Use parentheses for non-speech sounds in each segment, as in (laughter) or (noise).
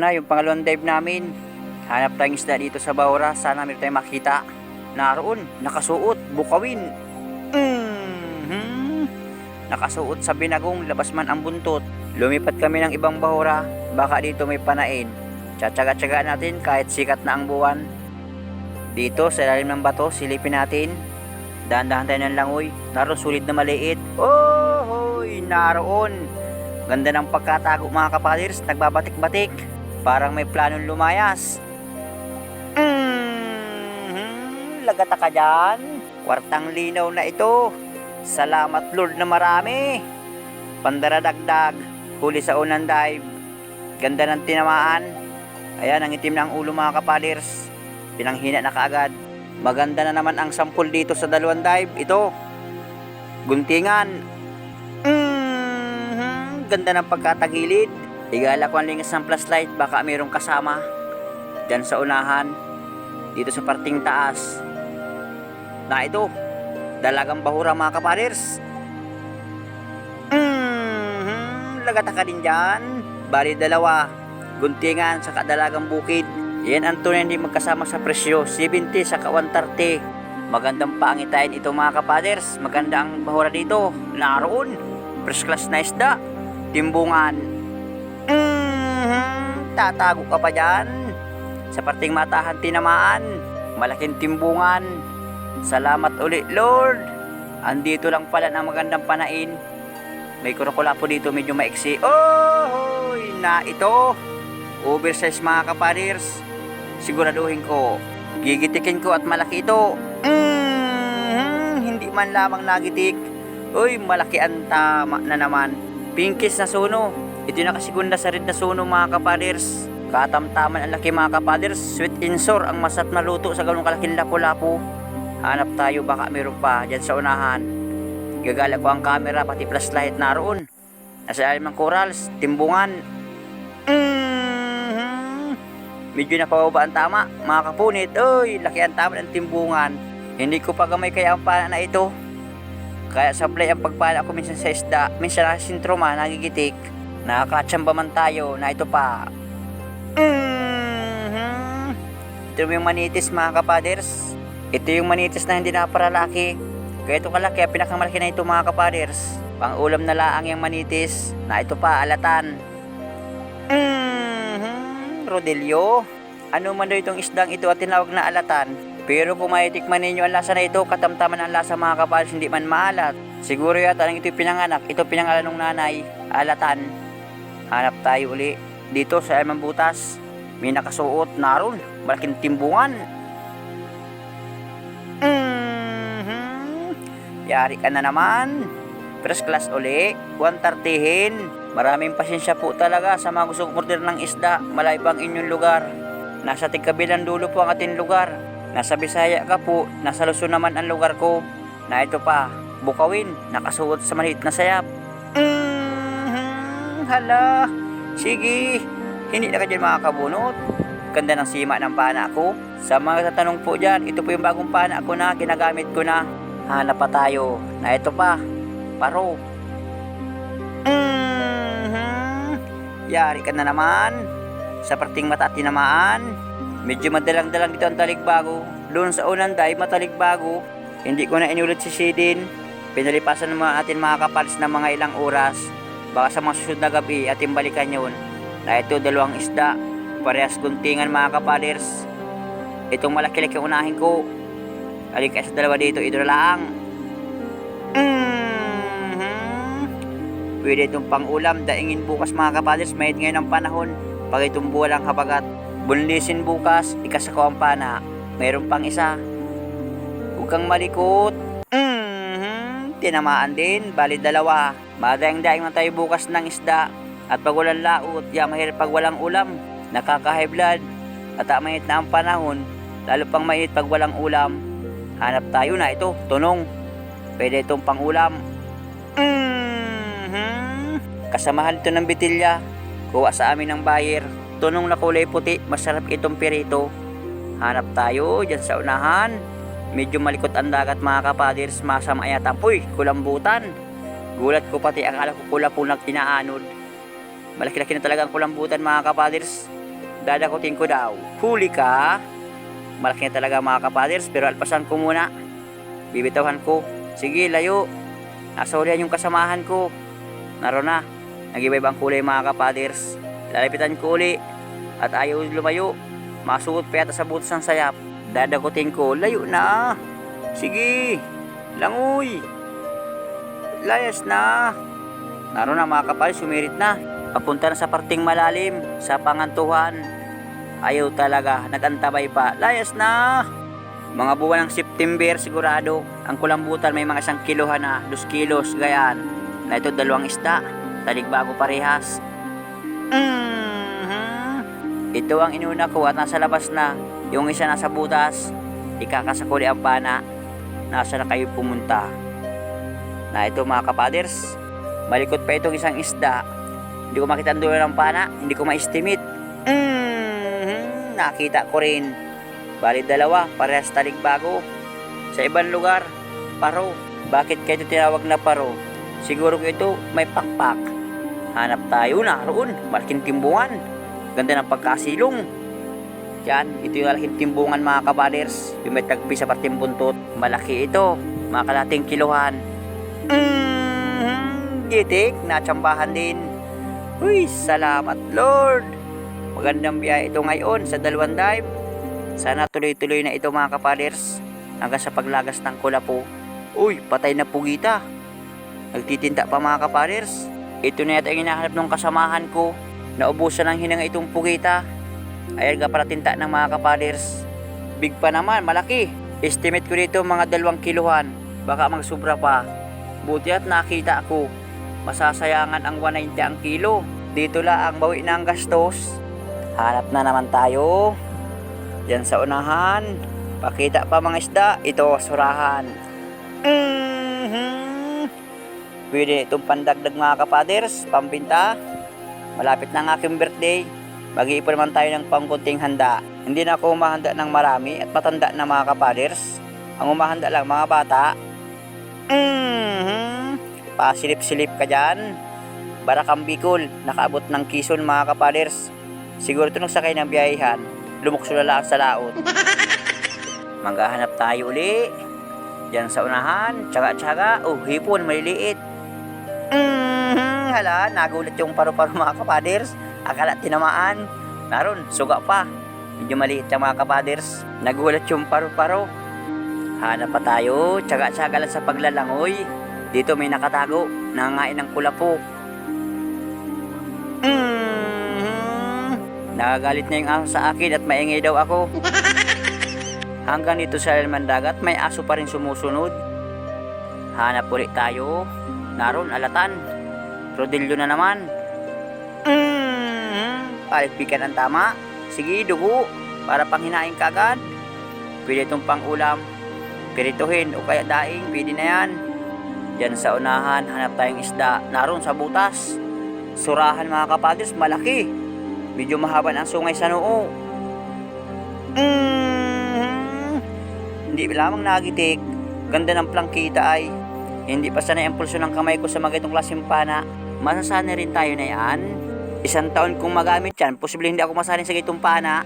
na yung pangalawang dive namin. Hanap tayong isda dito sa Baura. Sana meron tayong makita. Naroon, nakasuot, bukawin. Mhm. Nakasuot sa binagong, labas man ang buntot. Lumipat kami ng ibang bahura. Baka dito may panain. Tsatsaga-tsaga natin kahit sikat na ang buwan. Dito sa ilalim ng bato, silipin natin. Dahan-dahan tayo ng langoy. Naroon sulit na maliit. Oh, hoy, naroon. Ganda ng pagkatago mga kapalirs, nagbabatik-batik. Parang may planong lumayas. Mm, lagata ka dyan. Kwartang linaw na ito. Salamat Lord na marami. Pandaradagdag, huli sa unang dive. Ganda ng tinamaan. Ayan, ang itim ng ulo mga kapalirs. Pinanghina na kaagad. Maganda na naman ang sampul dito sa dalawang dive. Ito, guntingan. Mhm, ganda ng pagkatagilid. Igala ko ang lingas ng flashlight, baka mayroong kasama. Diyan sa unahan, dito sa parting taas. Na ito, dalagang bahura mga kaparers. Mhm, lagata ka din dyan. Bali dalawa, guntingan sa kadalagang bukid. Yan ang tunay hindi magkasama sa presyo, 70 sa 130. Magandang pangitain ito mga kapaders. Maganda ang bahura dito. Naroon. First class na isda. Timbungan. Tatago ka pa dyan. Sa parting matahan tinamaan. Malaking timbungan. Salamat uli Lord. Andito lang pala ng magandang panain. May kurukula po dito medyo maiksi. Oh, na ito. Oversize mga kapaders. Siguraduhin ko. Gigitikin ko at malaki ito. Mhm, hindi man lamang nagitik. Uy, malaki ang tama na naman. Pinkis na suno. Ito nakasigunda sa red na suno mga kapaders. Katamtaman ang laki mga kapaders. Sweet and ang masarap na luto sa ganung kalaking lapu-lapu. Hanap tayo baka meron pa dyan sa unahan. Gagala ko ang camera pati flashlight naroon. Nasa ilalim ng corals, timbungan. Mhm. Medyo napababa ang tama, mga kapunit. Uy, laki ang tama ng timbungan. Hindi ko pa gamay kaya ang pana na ito. Kaya sablay ang pagpala ko minsan sa isda, minsan na sintroma, nagigitik. Nakakatsamba man tayo na ito pa. Mhm. Ito yung manitis mga kapaders. Ito yung manitis na hindi naparalaki. Kaya ito kalaki, pinakamalaki na ito mga kapaders. Pang ulam na laang yung manitis na ito pa, alatan. Mhm. Rodelio. Ano man itong isdang ito at tinawag na alatan. Pero kung maitikman ninyo ang lasa na ito, katamtaman ang lasa mga kapaders, hindi man maalat. Siguro yata nang ito pinanganak, ito pinangalan ng nanay, alatan. Hanap tayo uli. Dito sa Emang Butas, may nakasuot naroon, malaking timbungan. Mhm. Yari ka na naman. First class uli, 130hin. Maraming pasensya po talaga sa mga gusto order ng isda, malayo pa ang inyong lugar. Nasa tigkabilang dulo po ang ating lugar. Nasa Bisaya ka po, nasa Luzon naman ang lugar ko. Na ito pa, Bukawin, nakasuot sa maliit na sayap. Mhm, hala, sige, hindi na ka dyan makakabunot. Ganda ng sima ng pana ko. Sa mga tatanong po dyan, ito po yung bagong pana ko na ginagamit ko na. Hanap pa tayo na ito pa, paro. Mhm, yari ka na naman. Sa parting mata at tinamaan. Medyo madalang-dalang dito ang taligbago. Doon sa unang day, mataligbago. Hindi ko na inulit si Sidin. Pinalipasan naman natin mga kapalis ng mga ilang oras. Baka sa mga susunod na gabi ating balikan yun. Na ito dalawang isda. Parehas guntingan mga kapalers. Itong malaki-laki unahin ko. Alin kaya sa dalawa dito, ito na lang. Mhm. Pwede itong pang-ulam, daingin bukas mga kapalers, may ngayon ang panahon. Pag itong buwalang habagat, bunlisin bukas, ikasako ang pana. Mayroon pang isa. Huwag kang malikot. Mhm. Tinamaan din, bali dalawa. Madayang-daing na tayo bukas ng isda. At pag walang laot, ya mahirap pag walang ulam. Nakaka-high blood. At mainit na ang panahon, lalo pang mainit pag walang ulam. Hanap tayo na ito, tunong. Pwede itong pang-ulam. Mhm. Kasamahan ito ng bitilya. Kuha sa amin ng buyer. Tunong na kulay puti, masarap itong pirito. Hanap tayo dyan sa unahan. Medyo malikot ang dagat mga kapaders, masama yata. Uy, kulambutan. Gulat ko pati, akala ko kula po inaanod. Malaki-laki na talaga ang kulambutan mga kapaders. Dadakutin ko daw. Huli ka. Malaki na talaga mga kapaders, pero alpasan ko muna. Bibitawan ko. Sige, layo. Nasa hulihan yung kasamahan ko. Naroon na. Nag-iba kulay mga kapaders. Lalapitan ko uli. At ayaw lumayo. Masuot pa yata sa butas ng sayap. Dadakutin ko. Layo na. Sige. Langoy. Layas na. Naroon na mga kapaders. Sumirit na. Papunta na sa parting malalim. Sa pangantuhan. Ayaw talaga. Nagantabay pa. Layas na. Mga buwan ng September sigurado, ang kulambutan may mga isang kilohan na, dos kilos, gayan. Na ito dalawang isda, taligbago parehas. Mhm. Ito ang inuna ko at nasa labas na. Yung isa nasa butas, ikakasakuli ang pana. Nasa na kayo pumunta. Na ito mga kapaders, malikot pa itong isang isda. Hindi ko makita ang dulo ng pana, hindi ko ma-estimate. Mhm. Nakita ko rin. Bali dalawa, parehas taligbago. Sa ibang lugar, paro. Bakit kayo tinawag na paro? Siguro ko ito may pakpak. Hanap tayo na roon, malaking timbungan. Ganda ng pagkasilong. Yan, ito yung malaking timbungan mga kabaders. Yung may tagpi sa parting buntot. Malaki ito, mga kalating kiluhan. Mm-hmm. Gitik, natsambahan din. Uy, salamat Lord. Magandang biyahe ito ngayon sa dalawang dive. Sana tuloy-tuloy na ito mga kapaders hanggang sa paglagas ng kulapo. Uy, patay na pugita. Nagtitinda pa mga kapaders. Ito na yata ang hinahanap ng kasamahan ko. Naubusan ng hinanga itong pugita. Ayan ka para tinta ng mga kapaders. Big pa naman, malaki. Estimate ko dito mga dalawang kiluhan. Baka magsubra pa. Buti at nakita ako. Masasayangan ang 190 ang kilo. Dito lang ang bawi ng gastos. Hanap na naman tayo. Yan sa unahan. Pakita pa mga isda. Ito, surahan. Mhm. Pwede itong pandagdag mga kapaders, pambinta. Malapit na ang aking birthday. Mag-iipon naman tayo ng pangkunting handa. Hindi na ako umahanda ng marami at matanda na mga kapaders. Ang umahanda lang mga bata. Mhm. Pasilip-silip ka dyan. Barakang Bicol, nakaabot ng Quezon mga kapaders. Siguro ito nung sakay ng biyahihan, lumukso na lang sa laot. (laughs) Maghahanap tayo uli. Diyan sa unahan, tsaga-tsaga, oh, hipon, maliliit. Mm, hala, nagulat yung paru-paro mga kapaders. Akala tinamaan. Naroon, suga pa. Medyo maliit yung mga kapaders. Nagulat yung paru-paro. Hanap pa tayo, tsaga-tsaga lang sa paglalangoy. Dito may nakatago, nangangain ng kulapo. Mm, Nakagalit na yung aso sa akin at maingay daw ako. (laughs) Hanggang dito sa laman dagat, may aso pa rin sumusunod. Hanap ulit tayo. Naroon, alatan. Rodillo na naman. Mm, Paligpikan ang tama. Sige, dugo. Para panghinain ka agad. Pwede itong pang-ulam. Pirituhin o kaya daing, pwede na yan. Diyan sa unahan, hanap tayong isda. Naroon sa butas. Surahan mga kapadres, malaki. Medyo mahaba ang sungay sa noo. Mm, hindi lamang nagitik. Ganda ng plangkita ay. Hindi pa sanay ang pulso ng kamay ko sa mga itong klaseng pana. Masasanay rin tayo na yan. Isang taon kong magamit yan, posible hindi ako masanay sa gitong pana.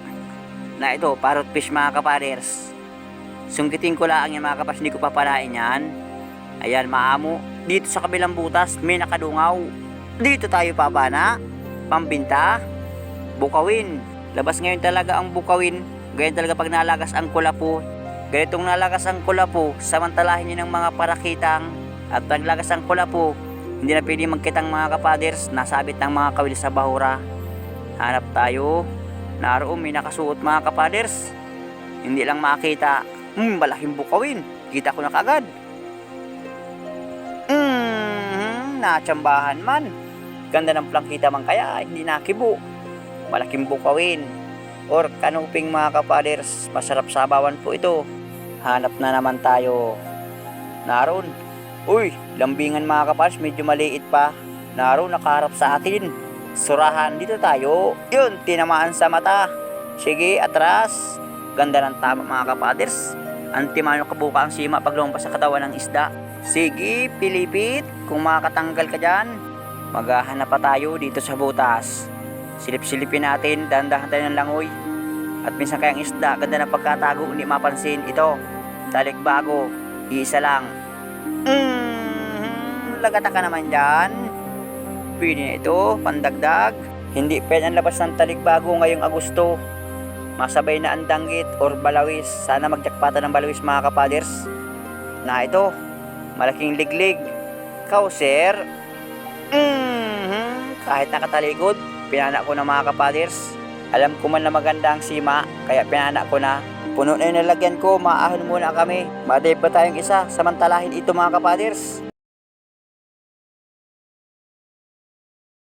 Na ito, parrot fish mga kapaders. Sungkitin ko lang yan mga kapas, hindi ko papalain yan. Ayan, maamo. Dito sa kabilang butas, may nakadungaw. Dito tayo papana. Pambinta. Bukawin. Labas ngayon talaga ang bukawin. Ganyan talaga pag nalagas ang kulapo. Ganitong nalagas ang kulapo, samantalahin nyo ng mga parakitang. At pag lagas ang kulapo, hindi na pwede magkitang mga kapaders, nasabit ng mga kawil sa bahura. Hanap tayo. Naroon may nakasuot mga kapaders. Hindi lang makita. Hmm, malaking bukawin. Kita ko na kagad. Hmm, natsambahan man. Ganda ng plangkita man kaya, hindi nakibo. Malaking bukawin. Or kanuping mga kapaders, masarap sabawan po ito. Hanap na naman tayo. Naroon. Uy, lambingan mga kapaders, medyo maliit pa. Naroon, nakaharap sa atin. Surahan dito tayo. Yun, tinamaan sa mata. Sige, atras. Ganda ng tama mga kapaders. Antimano kabuka ang sima pag lumampas sa katawan ng isda. Sige, pilipit. Kung makakatanggal ka dyan, maghahanap pa tayo dito sa butas. Silip-silipin natin, dahan-dahan tayo ng langoy. At minsan kayang isda, ganda ng pagkatago, hindi mapansin. Ito, talikbago, iisa lang. Mm, lagata ka naman dyan. Pwede na ito, pandagdag. Hindi pwede ang labas ng talikbago ngayong Agosto. Masabay na ang danggit or balawis. Sana magjakpata ng balawis mga kapaders. Na ito, malaking liglig. Kauser. Mhm, kahit nakatalikod, pinana ko na mga kapaders. Alam ko man na maganda ang sima, kaya pinana ko na. Puno na yung nalagyan ko, maahon muna kami. Maday pa tayong isa, samantalahin ito mga kapaders.